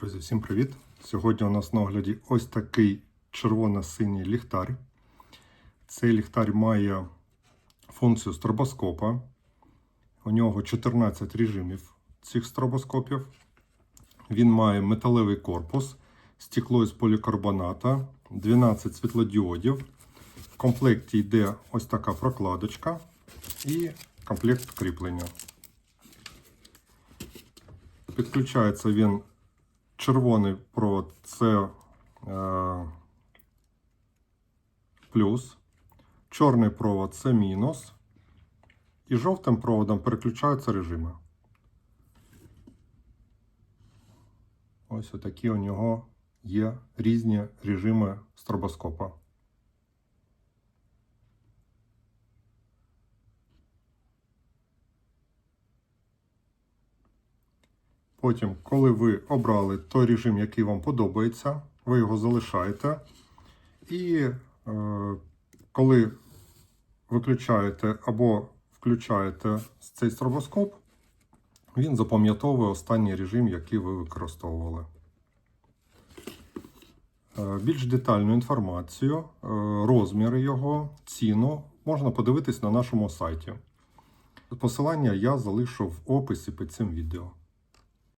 Друзі, всім привіт! Сьогодні у нас на огляді ось такий червоно-синій ліхтар. Цей ліхтар має функцію стробоскопа. У нього 14 режимів цих стробоскопів. Він має металевий корпус, стекло із полікарбоната, 12 світлодіодів. В комплекті йде ось така прокладочка і комплект кріплення. Підключається він червоний провод це е, плюс, чорний провод це мінус, і жовтим проводом переключаються режими. Ось отакі у нього є різні режими стробоскопа. Потім, коли ви обрали той режим, який вам подобається, ви його залишаєте. І е, коли виключаєте або включаєте цей стробоскоп, він запам'ятовує останній режим, який ви використовували. Е, Більш детальну інформацію, е, розміри його, ціну можна подивитись на нашому сайті. Посилання я залишу в описі під цим відео.